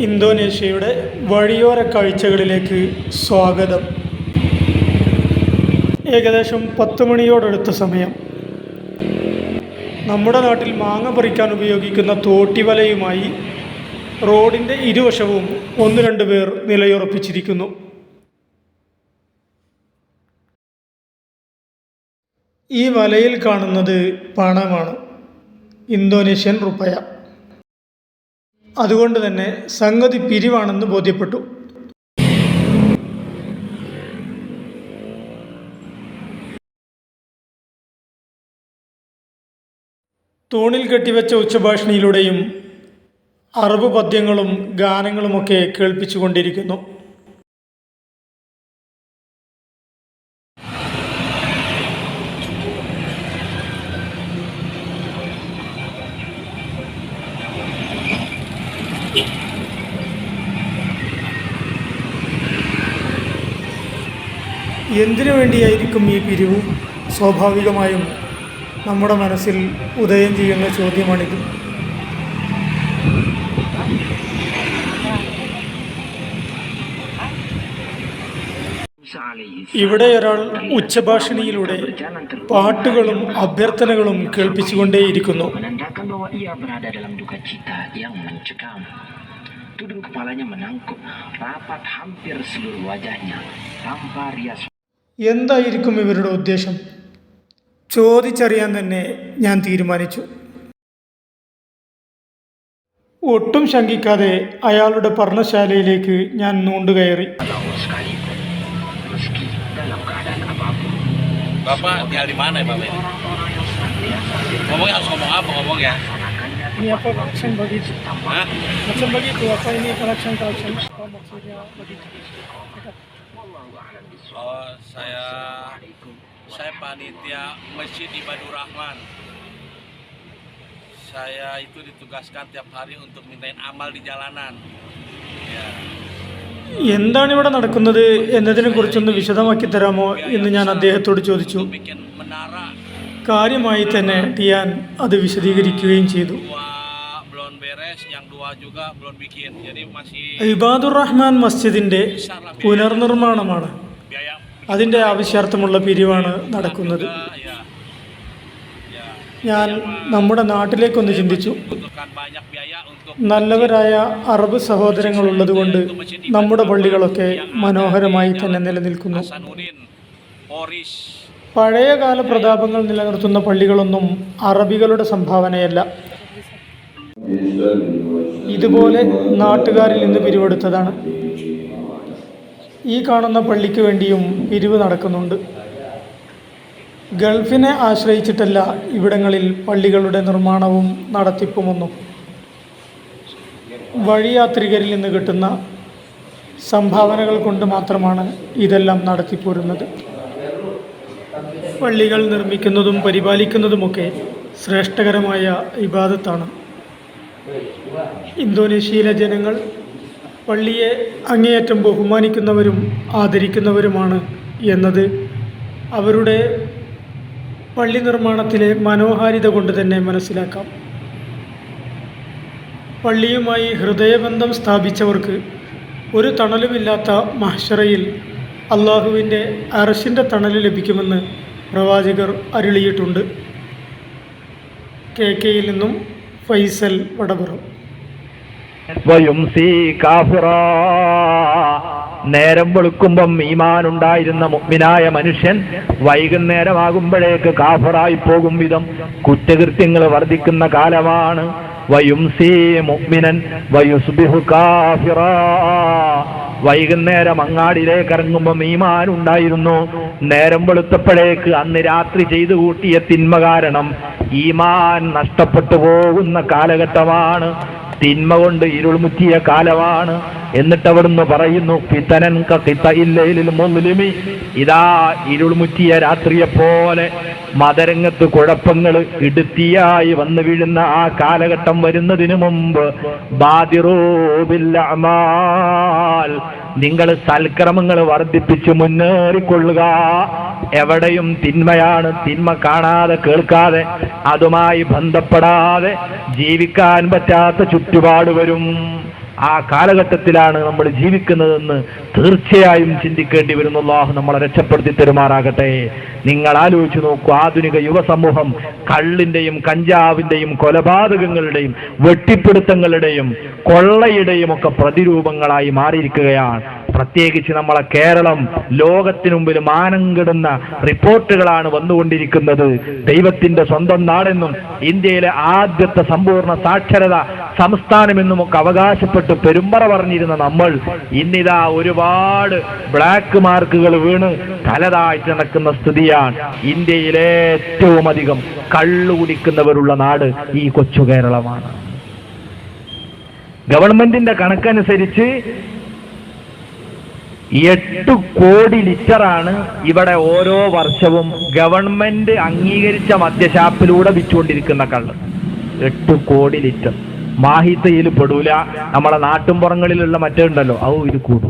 ഇന്തോനേഷ്യയുടെ വഴിയോര കാഴ്ചകളിലേക്ക് സ്വാഗതം. ഏകദേശം പത്ത് മണിയോടടുത്ത സമയം. നമ്മുടെ നാട്ടിൽ മാങ്ങ പറിക്കാൻ ഉപയോഗിക്കുന്ന തോട്ടിവലയുമായി റോഡിന്റെ ഇരുവശവും ഒന്ന് രണ്ട് പേർ നിലയുറപ്പിച്ചിരിക്കുന്നു. ഈ വലയിൽ കാണുന്നത് പണമാണ്. ഇന്തോനേഷ്യൻ റുപ്പയ. അതുകൊണ്ട് തന്നെ സംഗതി പിരിവാണെന്ന് ബോധ്യപ്പെട്ടു. തൂണിൽ കെട്ടിവെച്ച ഉച്ചഭാഷണിയിലൂടെയും അറബ് പദ്യങ്ങളും ഗാനങ്ങളുമൊക്കെ കേൾപ്പിച്ചുകൊണ്ടിരിക്കുന്നു. എന്തിനു വേണ്ടിയായിരിക്കും ഈ പിരിവ്? സ്വാഭാവികമായും നമ്മുടെ മനസ്സിൽ ഉദയം ചെയ്യുന്ന ചോദ്യമാണിത്. ഇവിടെ ഒരാൾ ഉച്ചഭാഷണിയിലൂടെ പാട്ടുകളും അഭ്യർത്ഥനകളും കേൾപ്പിച്ചുകൊണ്ടേയിരിക്കുന്നു. എന്തായിരിക്കും ഇവരുടെ ഉദ്ദേശം? ചോദിച്ചറിയാൻ തന്നെ ഞാൻ തീരുമാനിച്ചു. ഒട്ടും ശങ്കിക്കാതെ അയാളുടെ പർണശാലയിലേക്ക് ഞാൻ നൂണ്ടുകയറി. Bapak tinggal di mana ya Bapak? Ngomongnya harus ngomong apa ngomong ya? Ini apa collection begitu? Hah? Macam begitu apa ini collection collection? Apa maksudnya begitu? Oh saya saya panitia masjid Ibadur Rahman. Saya itu ditugaskan tiap hari untuk mintain amal di jalanan. Ya. എന്താണ് ഇവിടെ നടക്കുന്നത് എന്നതിനെ കുറിച്ചൊന്ന് വിശദമാക്കി തരാമോ എന്ന് ഞാൻ അദ്ദേഹത്തോട് ചോദിച്ചു. കാര്യമായി തന്നെ ടിയാൻ അത് വിശദീകരിക്കുകയും ചെയ്തു. ഇബാദുർ റഹ്മാൻ മസ്ജിദിന്റെ പുനർനിർമ്മാണമാണ്. അതിന്റെ ആവശ്യാർത്ഥമുള്ള പിരിവാണ് നടക്കുന്നത്. ഞാൻ നമ്മുടെ നാട്ടിലേക്കൊന്ന് ചിന്തിച്ചു. നല്ലവരായ അറബ് സഹോദരങ്ങളുള്ളതുകൊണ്ട് നമ്മുടെ പള്ളികളൊക്കെ മനോഹരമായി തന്നെ നിലനിൽക്കുന്നു. പഴയകാല പ്രതാപങ്ങൾ നിലനിർത്തുന്ന പള്ളികളൊന്നും അറബികളുടെ സംഭാവനയല്ല. ഇതുപോലെ നാട്ടുകാരിൽ നിന്ന് പിരിവെടുത്തതാണ്. ഈ കാണുന്ന പള്ളിക്ക് വേണ്ടിയും പിരിവ് നടക്കുന്നുണ്ട്. ഗൾഫിനെ ആശ്രയിച്ചിട്ടല്ല ഇവിടങ്ങളിൽ പള്ളികളുടെ നിർമ്മാണവും നടത്തിപ്പുമൊന്നും. വഴിയാത്രികരിൽ നിന്ന് കിട്ടുന്ന സംഭാവനകൾ കൊണ്ട് മാത്രമാണ് ഇതെല്ലാം നടത്തിപ്പോരുന്നത്. പള്ളികൾ നിർമ്മിക്കുന്നതും പരിപാലിക്കുന്നതുമൊക്കെ ശ്രേഷ്ഠകരമായ ഇബാദത്താണ്. ഇന്തോനേഷ്യയിലെ ജനങ്ങൾ പള്ളിയെ അങ്ങേയറ്റം ബഹുമാനിക്കുന്നവരും ആദരിക്കുന്നവരുമാണ് എന്നത് അവരുടെ പള്ളി നിർമ്മാണത്തിലെ മനോഹാരിത കൊണ്ട് തന്നെ മനസ്സിലാക്കാം. പള്ളിയുമായി ഹൃദയബന്ധം സ്ഥാപിച്ചവർക്ക് ഒരു തണലുമില്ലാത്ത മഹ്ഷറയിൽ അള്ളാഹുവിന്റെ അറശിന്റെ തണൽ ലഭിക്കുമെന്ന് പ്രവാചകർ അരുളിയിട്ടുണ്ട്. കെ കെയിൽ നിന്നും ഫൈസൽ വടപുറം. നേരം വെളുക്കുമ്പം ഈമാൻ ഉണ്ടായിരുന്ന മുഗ്മിനായ മനുഷ്യൻ വൈകുന്നേരമാകുമ്പോഴേക്ക് കാഫറായി പോകും വിധം കുറ്റകൃത്യങ്ങൾ വർദ്ധിക്കുന്ന കാലമാണ്. വയുംസി മുഗ്മിനൻ വയുസ്ബിഹു കാഫിറാ. വൈകുന്നേരം അങ്ങാടിയിലേക്ക് ഇറങ്ങുമ്പോൾ ഈമാനുണ്ടായിരുന്നു. നേരം വെളുത്തപ്പോഴേക്ക് അന്ന് രാത്രി ചെയ്തു കൂട്ടിയ തിന്മ കാരണം ഈമാൻ നഷ്ടപ്പെട്ടു പോകുന്ന കാലഘട്ടമാണ്. തിന്മ കൊണ്ട് ഇരുൾമുറ്റിയ കാലമാണ്. എന്നിട്ട് അവിടുന്ന് പറയുന്നു പിത്തനൻ ഇതാ ഇരുൾമുറ്റിയ രാത്രിയെ പോലെ മതരംഗത്ത് കുഴപ്പങ്ങൾ ഇടുത്തിയായി വന്നു വീഴുന്ന ആ കാലഘട്ടം വരുന്നതിനു മുമ്പ് ബാതിറോബില്ല നിങ്ങൾ സൽക്രമങ്ങൾ വർദ്ധിപ്പിച്ച് മുന്നേറിക്കൊള്ളുക. എവിടെയും തിന്മയാണ് തിന്മ കാണാതെ കേൾക്കാതെ അതുമായി ബന്ധപ്പെടാതെ ജീവിക്കാൻ പറ്റാത്ത ചുറ്റുപാട് വരും. ആ കാലഘട്ടത്തിലാണ് നമ്മൾ ജീവിക്കുന്നതെന്ന് തീർച്ചയായും ചിന്തിക്കേണ്ടി വരുന്ന. അല്ലാഹു നമ്മളെ രക്ഷപ്പെടുത്തി തരുമാറാകട്ടെ. നിങ്ങൾ ആലോചിച്ചു നോക്കൂ ആധുനിക യുവസമൂഹം കള്ളിന്റെയും കഞ്ചാവിന്റെയും കൊലപാതകങ്ങളുടെയും വെട്ടിപ്പിടുത്തങ്ങളുടെയും കൊള്ളയുടെയും ഒക്കെ പ്രതിരൂപങ്ങളായി മാറിയിരിക്കുകയാണ്. പ്രത്യേകിച്ച് നമ്മളെ കേരളം ലോകത്തിനു മുമ്പിൽ മാനം കിടുന്ന റിപ്പോർട്ടുകളാണ് വന്നുകൊണ്ടിരിക്കുന്നത്. ദൈവത്തിന്റെ സ്വന്തം നാടെന്നും ഇന്ത്യയിലെ ആദ്യത്തെ സമ്പൂർണ സാക്ഷരത സംസ്ഥാനമെന്നും ഒക്കെ അവകാശപ്പെട്ട് പെരുമ്പറ പറഞ്ഞിരുന്ന നമ്മൾ ഇന്നിതാ ഒരുപാട് ബ്ലാക്ക് മാർക്കുകൾ വീണ് തലതാഴ്ച നടക്കുന്ന സ്ഥിതിയാണ്. ഇന്ത്യയിലെ ഏറ്റവും അധികം കള്ളു കുടിക്കുന്നവരുള്ള നാട് ഈ കൊച്ചു കേരളമാണ്. ഗവൺമെന്റിന്റെ കണക്കനുസരിച്ച് എട്ട് കോടി ലിറ്ററാണ് ഇവിടെ ഓരോ വർഷവും ഗവൺമെന്റ് അംഗീകരിച്ച മദ്യഷാപ്പിലൂടെ വിറ്റുകൊണ്ടിരിക്കുന്ന കള്ള്. എട്ട് കോടി ലിറ്റർ. മാഹിത്തയിൽ പെടൂല. നമ്മളെ നാട്ടുംപുറങ്ങളിലുള്ള മറ്റേ ഉണ്ടല്ലോ. ഔ ഇത് കൂടൂല